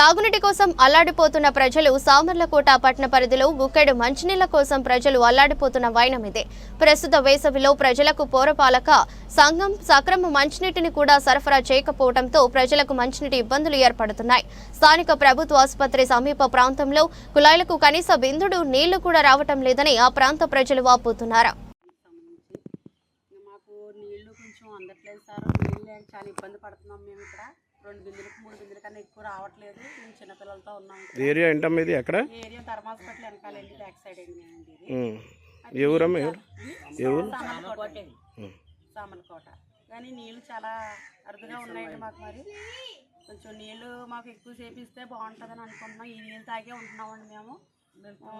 తాగునీటి కోసం అల్లాడిపోతున్న ప్రజలు సామర్లకోట పట్టణ పరిధిలో గుక్కెడు మంచినీళ్ళ కోసం ప్రజలు అల్లాడిపోతున్న వైనం ఇదే. ప్రస్తుత వేసవిలో ప్రజలకు పౌరపాలక సంఘం సక్రమ మంచినీటిని కూడా సరఫరా చేయకపోవడంతో ప్రజలకు మంచినీటి ఇబ్బందులు ఏర్పడుతున్నాయి. స్థానిక ప్రభుత్వ ఆసుపత్రి సమీప ప్రాంతంలో కుళాయిలకు కనీస బిందుడు నీళ్ళు కూడా రావటం లేదని ఆ ప్రాంత ప్రజలు వాపోతున్నారు. మాకు నీళ్ళు కొంచెం అందట్లేదు సార్. నీళ్ళు చాలా ఇబ్బంది పడుతున్నాం మేము ఇక్కడ. రెండు బిందులకు మూడు బిందుల కన్నా ఎక్కువ రావట్లేదు. మేము చిన్నపిల్లలతో ఉన్నాం. ఏరియా ఏంటమ్మా ఇది ఎక్కడ? ఏరియా ధర్మాస్పట్ల వెనకాల వెళ్ళి బ్యాక్ సైడ్ అండి అండి ఇది. ఏ ఊరమ్మా ఏ ఊరు? సామలకోట. కానీ నీళ్ళు చాలా అరుదుగా ఉన్నాయండి మాకు మరి. కొంచెం నీళ్ళు మాకు ఎక్కువ సేపు ఇస్తే బాగుంటుందని అనుకుంటున్నాం. ఈ నీళ్ళు తాగే ఉంటున్నామండి మేము.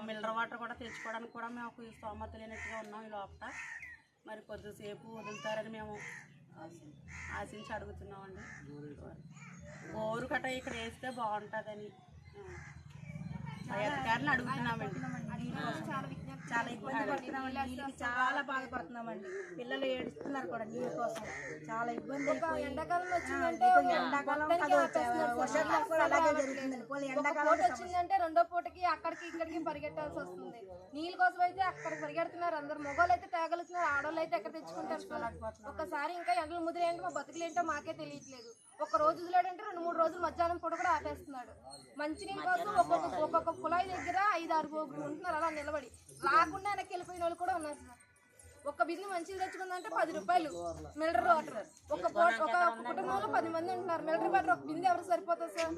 మిల్లర్ వాటర్ కూడా తెచ్చుకోవడానికి కూడా మాకు స్తోమత లేనట్టుగా ఉన్నాం ఈ లోపల. మరి కొద్దిసేపు వదులుతారని మేము ఆశించి అడుగుతున్నామండి బోరు కట్ట ఇక్కడ వేస్తే బాగుంటుందని. ఆ అధికారులను అడుగుతున్నామండి. చాలా ఇబ్బంది పడుతున్నామండి. నీళ్ళకి చాలా బాధపడుతున్నామండి. పిల్లలు ఏడుస్తున్నారు కూడా నీళ్ళ కోసం. చాలా ఇబ్బంది ఎండాకాలం వచ్చిందంటే ఎండాకాలం కాదు, వర్షాకాలం కూడా అలాగే జరుగుతుందండి పోనీ ఎండాకాలం వచ్చిందంటే రెండో పూటకి అక్కడికి ఇక్కడికి పరిగెట్టాల్సి వస్తుంది. నీళ్ళ కోసం అయితే అక్కడ పరిగెడుతున్నారు అందరు. మగవాళ్ళు అయితే తేగలుగుతున్నారు ఆడవాళ్ళు అయితే ఎక్కడ తెచ్చుకుంటారు సార్? ఒక్కసారి ఇంకా ఎండలు ముదిరేంటో మా బతుకులు ఏంటో మాకే తెలియట్లేదు. ఒక రోజు వదిలేడంటే రెండు మూడు రోజులు మధ్యాహ్నం పూట కూడా ఆపేస్తున్నాడు. మంచినీళ్ళ కోసం ఒక్కొక్క ఒక్కొక్క కుళాయి దగ్గర ఐదు ఆరు పోగులు ఉంటున్నారు. అలా నిలబడి. రాకుండా వెనక్కి వెళ్ళిపోయిన వాళ్ళు కూడా ఉన్నారు. సార్ ఒక బిందు మంచిది తెచ్చుకుందంటే పది రూపాయలు. Mineral water. ఒక ఒక కుటుంబంలో పది మంది ఉంటున్నారు. మిల్లర్ వాటర్ ఒక బిందు ఎవరు సరిపోతుంది సార్?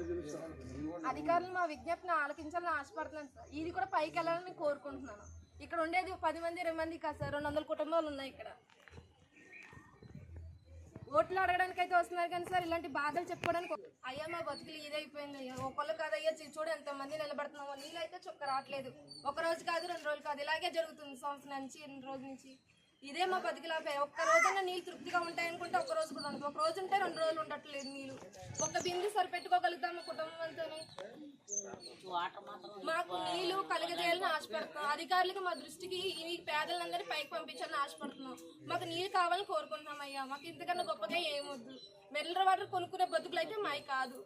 అధికారులు మా విజ్ఞప్తిని ఆలకించాలని ఆశపడుతున్నాను సార్. ఇది కూడా పైకి వెళ్ళాలని కోరుకుంటున్నాను. ఇక్కడ ఉండేది పది మంది ఇరవై మంది కాదు సార్. రెండు వందల కుటుంబాలు ఉన్నాయి ఇక్కడ. ఓట్లు అడగడానికి అయితే వస్తున్నారు కానీ సార్ ఇలాంటి బాధలు చెప్పుకోవడానికి అయ్యా మా బతుకులు ఇదైపోయింది. అయ్యా ఒకళ్ళు కాదు అయ్యా చూడు ఎంత మంది నిలబడుతున్నామో. నీళ్ళు అయితే చొక్క రావట్లేదు. ఒక రోజు కాదు రెండు రోజులు కాదు ఇలాగే జరుగుతుంది సంవత్సరం నుంచి రెండు రోజుల నుంచి. ఇదే మా బతుకులు ఆపే ఒక్క రోజైనా నీళ్ళు తృప్తిగా ఉంటాయనుకుంటే ఒక రోజు కూడా ఉండదు. ఒక రోజు ఉంటే రెండు రోజులు ఉండట్లేదు నీళ్ళు. ఒక బిందు సరిపెట్టుకోగలుగుతాం మా కుటుంబం మాకు నీళ్ళు కలగజేయాలని ఆశపడుతున్నాం. అధికారులకు మా దృష్టికి ఈ పేదలందరినీ పైకి పంపించాలని ఆశపడుతున్నాం. మాకు నీళ్ళు కావాలని కోరుకుంటున్నాం అయ్యా మాకు ఇంతకన్నా గొప్పగా ఏమొద్దు. మిల్లర్ వాటర్ కొనుక్కునే బతుకులు అయితే మావి కాదు.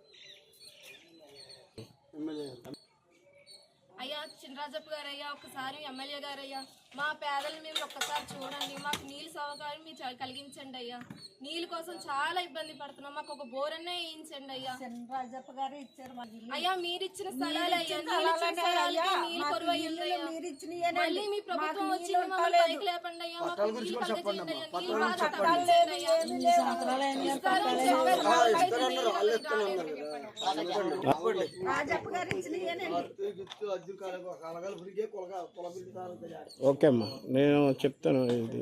అయ్యా చినరాజప్ప గారు అయ్యా ఒకసారి ఎమ్మెల్యే గారు అయ్యా మా పేదలు మేము ఒక్కసారి చూడండి మాకు నీళ్ళు సౌకర్యం మీరు కలిగించండి అయ్యా. నీళ్ళ కోసం చాలా ఇబ్బంది పడుతున్నాం మాకు ఒక బోర్ అనే వేయించండి అయ్యా. రాజప్ప గారు ఇచ్చారు అయ్యా మీరు ఇచ్చిన స్థలాలు అయ్యా నీళ్ళు కొరువు. మళ్ళీ మీ ప్రభుత్వం మాకు వచ్చి మమ్మల్ని. పైకి లేపండి అయ్యా మాకు నీళ్ళు కలగజేయండి అయ్యా. ఓకే అమ్మా నేను చెప్తాను ఇది.